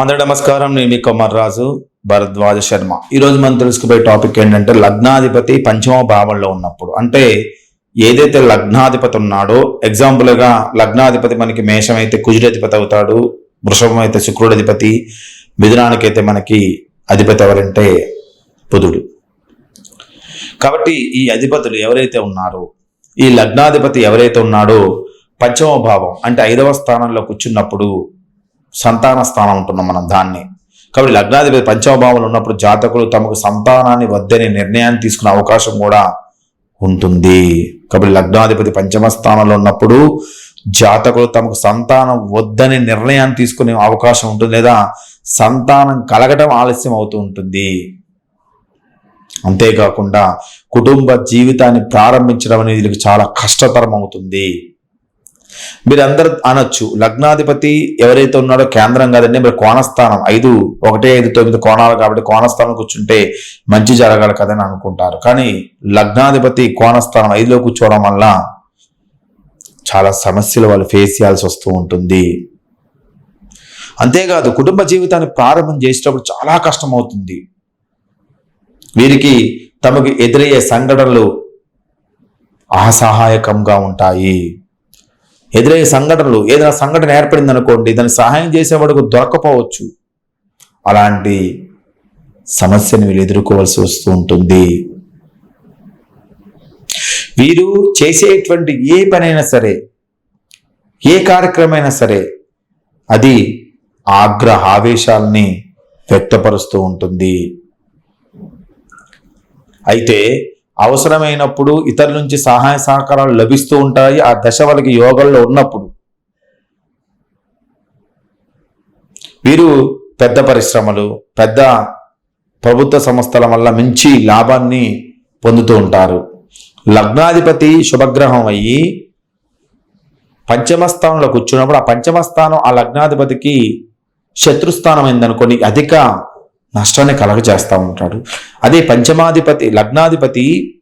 అందరి నమస్కారం. నేను మీ రాజు భరద్వాజ శర్మ. ఈరోజు మనం తెలుసుకుపోయే టాపిక్ ఏంటంటే లగ్నాధిపతి పంచమ భావంలో ఉన్నప్పుడు. అంటే ఏదైతే లగ్నాధిపతి ఉన్నాడో ఎగ్జాంపుల్గా లగ్నాధిపతి మనకి మేషం అయితే కుజుడధిపతి అవుతాడు వృషభం అయితే శుక్రుడధిపతి మిథునానికి అయితే మనకి అధిపతి ఎవరంటే బుధుడు. కాబట్టి ఈ అధిపతులు ఎవరైతే ఉన్నారో ఈ లగ్నాధిపతి ఎవరైతే ఉన్నాడో పంచమ భావం అంటే ఐదవ స్థానంలో కూర్చున్నప్పుడు సంతాన స్థానం ఉంటున్నాం మనం దాన్ని. కాబట్టి లగ్నాధిపతి పంచమభావంలో ఉన్నప్పుడు జాతకులు తమకు సంతానాన్ని వద్దని నిర్ణయాన్ని తీసుకునే అవకాశం కూడా ఉంటుంది. కాబట్టి లగ్నాధిపతి పంచమ స్థానంలో ఉన్నప్పుడు జాతకులు తమకు సంతానం వద్దని నిర్ణయాన్ని తీసుకునే అవకాశం ఉంటుంది లేదా సంతానం కలగటం ఆలస్యం అవుతూ ఉంటుంది. అంతేకాకుండా కుటుంబ జీవితాన్ని ప్రారంభించడం అనేది వీళ్ళకి చాలా కష్టతరం అవుతుంది. మీరందరూ అనొచ్చు. లగ్నాధిపతి ఎవరైతే ఉన్నాడో కేంద్రం కాదండి మరి కోణస్థానం. ఐదు ఒకటే ఐదు తొమ్మిది కోణాలు కాబట్టి కోణస్థానం కూర్చుంటే మంచి జరగాలి కదని అనుకుంటారు. కానీ లగ్నాధిపతి కోణస్థానం ఐదులో కూర్చోవడం వల్ల చాలా సమస్యలు వాళ్ళు ఫేస్ చేయాల్సి వస్తూ ఉంటుంది. అంతేకాదు కుటుంబ జీవితాన్ని ప్రారంభం చేసేటప్పుడు చాలా కష్టం అవుతుంది వీరికి తమకు ఎదురయ్యే సంఘటనలు అసహాయకంగా ఉంటాయి. ఎదురయ్యే సంఘటనలు ఏదైనా సంఘటన ఏర్పడింది అనుకోండి దాన్ని సహాయం చేసేవాడికి దొరకపోవచ్చు. అలాంటి సమస్యను వీళ్ళు ఎదుర్కోవాల్సి వస్తూ ఉంటుంది. వీరు చేసేటువంటి ఏ పనైనా సరే ఏ కార్యక్రమైనా సరే అది ఆగ్రహ ఆవేశాలని వ్యక్తపరుస్తూ ఉంటుంది. అయితే అవసరమైనప్పుడు ఇతరుల నుంచి సహాయ సహకారాలు లభిస్తూ ఉంటాయి. ఆ దశ వాళ్ళకి యోగంలో ఉన్నప్పుడు. వీరు పెద్ద పరిశ్రమలు పెద్ద ప్రభుత్వ సంస్థల వల్ల మంచి లాభాన్ని పొందుతూ ఉంటారు. లగ్నాధిపతి శుభగ్రహం అయ్యి పంచమ స్థానంలో కూర్చున్నప్పుడు ఆ పంచమ స్థానం ఆ లగ్నాధిపతికి శత్రుస్థానం అయిందనుకోండి. అధిక నష్టాన్ని కలగజేస్తూ ఉంటాడు. అదే పంచమాధిపతి లగ్నాధిపతి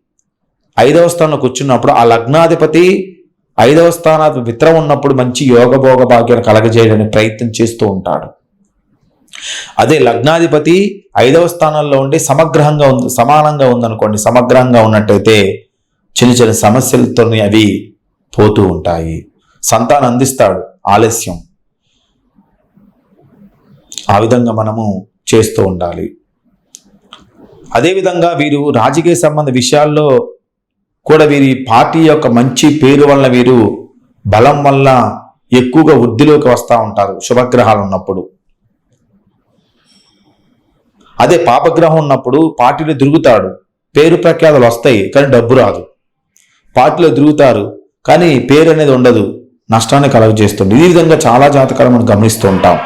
ఐదవ స్థానంలో కూర్చున్నప్పుడు ఆ లగ్నాధిపతి ఐదవ స్థానాధిపతి మిత్రం ఉన్నప్పుడు మంచి యోగభోగ భాగ్యాన్ని కలగజేయడానికి ప్రయత్నం చేస్తూ ఉంటాడు. అదే లగ్నాధిపతి ఐదవ స్థానంలో ఉండి సమగ్రహంగా ఉంది సమానంగా ఉందనుకోండి సమగ్రంగా ఉన్నట్టయితే చిన్న చిన్న సమస్యలతో అవి పోతూ ఉంటాయి. సంతానం అందిస్తాడు ఆలస్యం. ఆ విధంగా మనము చేస్తూ ఉండాలి. అదేవిధంగా వీరు రాజకీయ సంబంధ విషయాల్లో కూడా వీరి పార్టీ యొక్క మంచి పేరు వల్ల వీరు బలం వల్ల ఎక్కువగా వృద్ధిలోకి వస్తూ ఉంటారు శుభగ్రహాలు ఉన్నప్పుడు. అదే పాపగ్రహం ఉన్నప్పుడు పార్టీలో తిరుగుతాడు పేరు ప్రఖ్యాతలు వస్తాయి కానీ డబ్బు రాదు. పార్టీలో తిరుగుతారు కానీ పేరు అనేది ఉండదు నష్టాన్ని కలుగజేస్తుంది. ఈ విధంగా చాలా జాతకాలు మనం గమనిస్తూ ఉంటాం.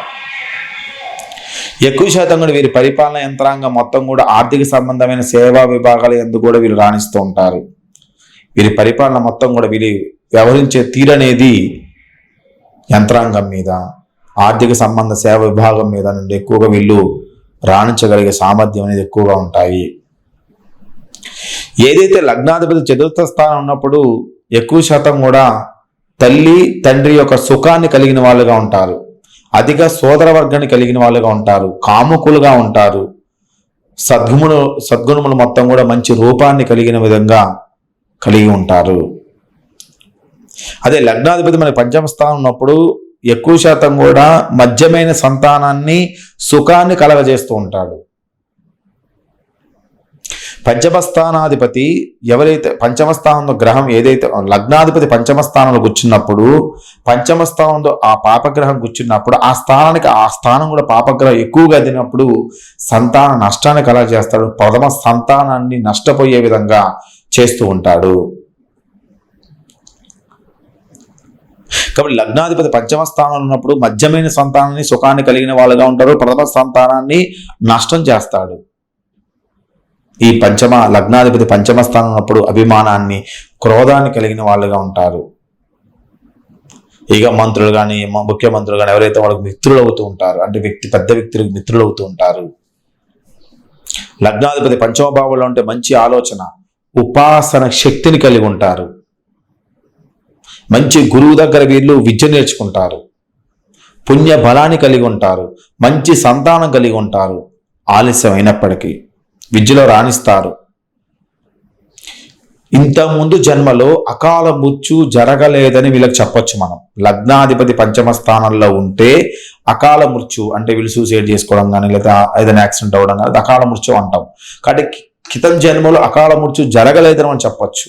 ఎక్కువ శాతం కూడా వీరి పరిపాలన యంత్రాంగం మొత్తం కూడా ఆర్థిక సంబంధమైన సేవా విభాగాల ఎందుకు కూడా వీరు రాణిస్తూ ఉంటారు. వీరి పరిపాలన మొత్తం కూడా వీరి వ్యవహరించే తీరనేది యంత్రాంగం మీద ఆర్థిక సంబంధ సేవ విభాగం మీద నుండి ఎక్కువగా వీళ్ళు రాణించగలిగే సామర్థ్యం అనేది ఎక్కువగా ఉంటాయి. ఏదైతే లగ్నాధిపతి చతుర్థ స్థానం ఉన్నప్పుడు ఎక్కువ శాతం కూడా తల్లి తండ్రి యొక్క సుఖాన్ని కలిగిన వాళ్ళుగా ఉంటారు. అధిక సోదర వర్గాన్ని కలిగిన వాళ్ళుగా ఉంటారు కాముకులుగా ఉంటారు. సద్గుణములు సద్గుణములు మొత్తం కూడా మంచి రూపాన్ని కలిగిన విధంగా కలిగి ఉంటారు. అదే లగ్నాధిపతి మన పంచమ స్థానం ఉన్నప్పుడు ఎక్కువ శాతం కూడా మధ్యమైన సంతానాన్ని సుఖాన్ని కలగజేస్తూ ఉంటాడు. పంచమస్థానాధిపతి ఎవరైతే పంచమస్థానంలో గ్రహం ఏదైతే లగ్నాధిపతి పంచమస్థానంలో కూర్చున్నప్పుడు పంచమస్థానంలో ఆ పాపగ్రహం కూర్చున్నప్పుడు ఆ స్థానానికి ఆ స్థానం కూడా పాపగ్రహం ఎక్కువగా తినప్పుడు సంతాన నష్టాన్ని కలగజేస్తాడు. ప్రథమ సంతానాన్ని నష్టపోయే విధంగా చేస్తూ ఉంటాడు. కాబట్టి లగ్నాధిపతి పంచమ స్థానంలో ఉన్నప్పుడు మధ్యమైన సంతానాన్ని సుఖాన్ని కలిగిన వాళ్ళుగా ఉంటారు. ప్రథమ సంతానాన్ని నష్టం చేస్తాడు. ఈ పంచమ లగ్నాధిపతి పంచమ స్థానం ఉన్నప్పుడు అభిమానాన్ని క్రోధాన్ని కలిగిన వాళ్ళుగా ఉంటారు. ఇక మంత్రులు కానీ ముఖ్యమంత్రులు కానీ ఎవరైతే వాళ్ళకి మిత్రులు అవుతూ ఉంటారు అంటే వ్యక్తి పెద్ద వ్యక్తులకు మిత్రులు అవుతూ ఉంటారు. లగ్నాధిపతి పంచమ భావంలో ఉంటే మంచి ఆలోచన ఉపాసన శక్తిని కలిగి ఉంటారు. మంచి గురువు దగ్గర వీళ్ళు విద్య నేర్చుకుంటారు. పుణ్య బలాన్ని కలిగి ఉంటారు. మంచి సంతానం కలిగి ఉంటారు. ఆలస్యం అయినప్పటికీ. విద్యలో రాణిస్తారు. ఇంతకుముందు జన్మలో అకాల మృత్యు జరగలేదని వీళ్ళకి చెప్పొచ్చు మనం. లగ్నాధిపతి పంచమ స్థానంలో ఉంటే అకాల మృత్యు అంటే వీళ్ళు సూసైడ్ చేసుకోవడం కానీ లేదా ఏదైనా యాక్సిడెంట్ అవ్వడం కానీ అకాల మృత్యు అంటాం. కాబట్టి కితం క్రితం జన్మలో అకాల మృత్యు జరగలేదని మనం చెప్పొచ్చు.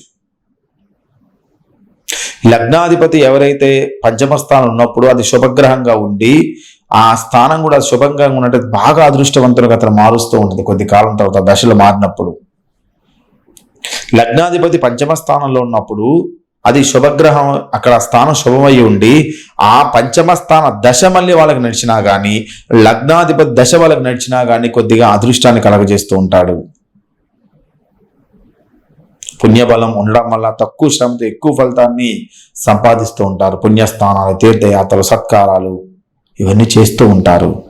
లగ్నాధిపతి ఎవరైతే పంచమ స్థానం ఉన్నప్పుడు అది శుభగ్రహంగా ఉండి ఆ స్థానం కూడా శుభంగా ఉన్నట్టు బాగా అదృష్టవంతులుగా అతను మారుస్తూ ఉంటుంది కొద్ది కాలం తర్వాత దశలు మారినప్పుడు. లగ్నాధిపతి పంచమ స్థానంలో ఉన్నప్పుడు అది శుభగ్రహం అక్కడ స్థానం శుభమై ఉండి ఆ పంచమ స్థాన దశ మళ్ళీ వాళ్ళకి నడిచినా కానీ లగ్నాధిపతి దశ వాళ్ళకి నడిచినా కానీ కొద్దిగా అదృష్టాన్ని కలగజేస్తూ ఉంటాడు. పుణ్యబలం ఉండడం వల్ల తక్కువ శ్రమతో ఎక్కువ ఫలితాన్ని సంపాదిస్తూ ఉంటారు. పుణ్యస్థానాలు తీర్థయాత్రలు సత్కారాలు. ఇవన్నీ చేస్తూ ఉంటారు.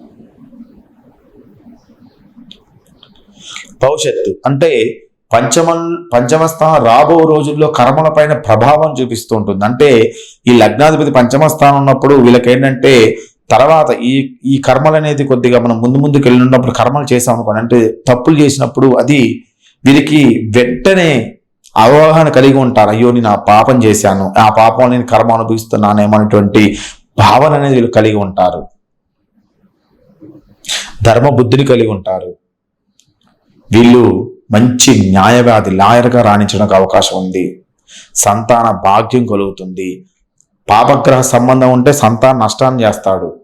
భవిష్యత్తు. అంటే పంచమ పంచమస్థానం రాబో రోజుల్లో కర్మల పైన ప్రభావం చూపిస్తూ ఉంటుంది. అంటే ఈ లగ్నాధిపతి పంచమస్థానం ఉన్నప్పుడు వీళ్ళకి ఏంటంటే తర్వాత ఈ ఈ కర్మలు అనేది కొద్దిగా మనం ముందు ముందుకు వెళ్ళినప్పుడు కర్మలు చేసాం అనుకోండి. అంటే తప్పులు చేసినప్పుడు అది వీరికి వెంటనే అవగాహన కలిగి ఉంటారు. అయ్యో నేను ఆ పాపం చేశాను. ఆ పాపం నేను కర్మ అనుభవిస్తున్నానేమో అనేటువంటి భావన అనేది వీళ్ళు కలిగి ఉంటారు. ధర్మబుద్ధిని కలిగి ఉంటారు. వీళ్ళు మంచి న్యాయవాది లాయర్గా రాణించడానికి అవకాశం ఉంది. సంతాన భాగ్యం కలుగుతుంది. పాపగ్రహ సంబంధం ఉంటే సంతాన నష్టాన్ని చేస్తాడు.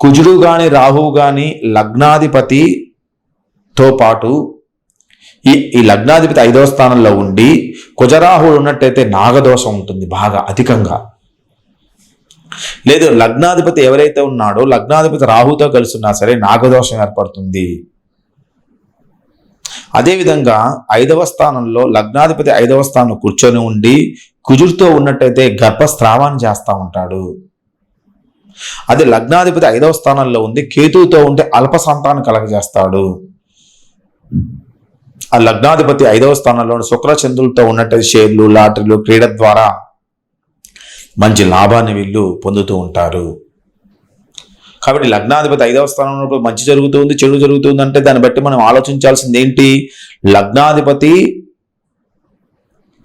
కుజుడు గాని రాహువు గాని లగ్నాధిపతితో పాటు ఈ ఈ లగ్నాధిపతి ఐదవ స్థానంలో ఉండి కుజరాహుడు ఉన్నట్టయితే నాగదోషం ఉంటుంది బాగా అధికంగా. లేదు లగ్నాధిపతి ఎవరైతే ఉన్నాడో లగ్నాధిపతి రాహుతో కలిసి ఉన్నా సరే నాగదోషం ఏర్పడుతుంది. అదేవిధంగా ఐదవ స్థానంలో లగ్నాధిపతి ఐదవ స్థానంలో కూర్చొని ఉండి కుజుడితో ఉన్నట్టయితే గర్భస్రావాన్ని చేస్తూ ఉంటాడు. అదే లగ్నాధిపతి ఐదవ స్థానంలో ఉంది కేతువుతో ఉంటే అల్ప సంతానం కలగజేస్తాడు. ఆ లగ్నాధిపతి ఐదవ స్థానంలో శుక్రచంద్రులతో ఉన్నట్టయితే షేర్లు లాటరీలు క్రీడ ద్వారా మంచి లాభాన్ని వీళ్ళు పొందుతూ ఉంటారు. కాబట్టి లగ్నాధిపతి ఐదవ స్థానంలో ఉన్నప్పుడు మంచి జరుగుతుంది చెడు జరుగుతుంది అంటే దాన్ని బట్టి మనం ఆలోచించాల్సింది ఏంటి? లగ్నాధిపతి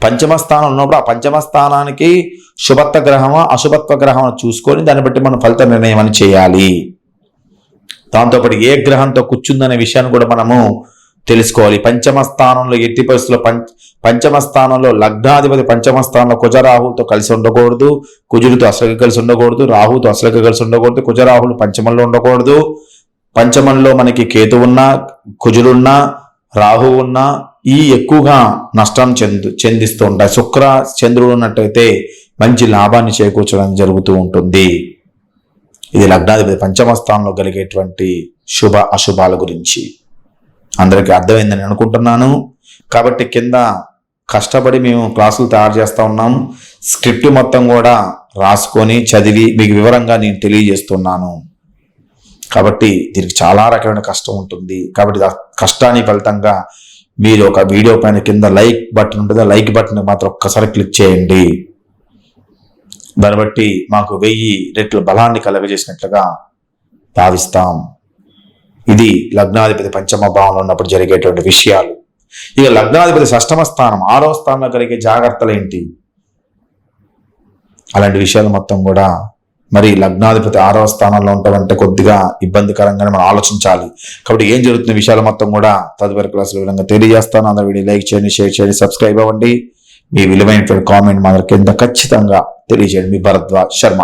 పంచమ స్థానం ఉన్నప్పుడు ఆ పంచమ స్థానానికి శుభత్వ గ్రహమా అశుభత్వ గ్రహమా చూసుకొని దాన్ని బట్టి మనం ఫలిత నిర్ణయం అని చేయాలి. దాంతోపాటు ఏ గ్రహంతో కూర్చుందనే విషయాన్ని కూడా మనము తెలుసుకోవాలి. పంచమ స్థానంలో ఎట్టి పరిస్థితుల్లో పంచ పంచమ స్థానంలో లగ్నాధిపతి పంచమ స్థానంలో కుజరాహులతో కలిసి ఉండకూడదు. కుజుడితో అసలుగా కలిసి ఉండకూడదు. రాహుతో అసలుగా కలిసి ఉండకూడదు. కుజరాహులు పంచమంలో ఉండకూడదు. పంచమంలో మనకి కేతు ఉన్నా కుజుడున్నా రాహు ఉన్నా ఈ ఎక్కువగా నష్టం చెందు చెందిస్తూ ఉంటాయి. శుక్ర చంద్రుడు ఉన్నట్టయితే మంచి లాభాన్ని చేకూర్చడం జరుగుతూ ఉంటుంది. ఇది లగ్నాధిపతి పంచమ స్థానంలో కలిగేటువంటి శుభ అశుభాల గురించి. అందరికీ అర్థమైందని అనుకుంటున్నాను. కాబట్టి కింద కష్టపడి మేము క్లాసులు తయారు చేస్తూ ఉన్నాం. స్క్రిప్ట్ మొత్తం కూడా రాసుకొని చదివి మీకు వివరంగా నేను తెలియజేస్తున్నాను. కాబట్టి దీనికి చాలా రకమైన కష్టం ఉంటుంది. కాబట్టి ఆ కష్టాన్ని ఫలితంగా మీరు ఒక వీడియో పైన కింద లైక్ బటన్ ఉంటుంది. లైక్ బటన్ మాత్రం ఒక్కసారి క్లిక్ చేయండి. దాన్ని బట్టి మాకు వెయ్యి రెట్లు బలాన్ని కలగజేసినట్లుగా భావిస్తాం. ఇది లగ్నాధిపతి పంచమ భావంలో ఉన్నప్పుడు జరిగేటువంటి విషయాలు. ఇక లగ్నాధిపతి షష్టమ స్థానం ఆరో స్థానంలో కలిగే జాగ్రత్తలు ఏంటి? అలాంటి విషయాలు మొత్తం కూడా మరి లగ్నాధిపతి ఆరవ స్థానంలో ఉంటామంటే కొద్దిగా ఇబ్బందికరంగానే మనం ఆలోచించాలి. కాబట్టి ఏం జరుగుతున్న విషయాలు మొత్తం కూడా తదుపరి క్లాసులు విధంగా తెలియజేస్తాను. అందరూ వీడియో లైక్ చేయండి షేర్ చేయండి సబ్స్క్రైబ్ అవ్వండి. మీ విలువైనటువంటి కామెంట్ మా కింద ఖచ్చితంగా తెలియజేయండి. మీ భరద్వాజ్ శర్మ.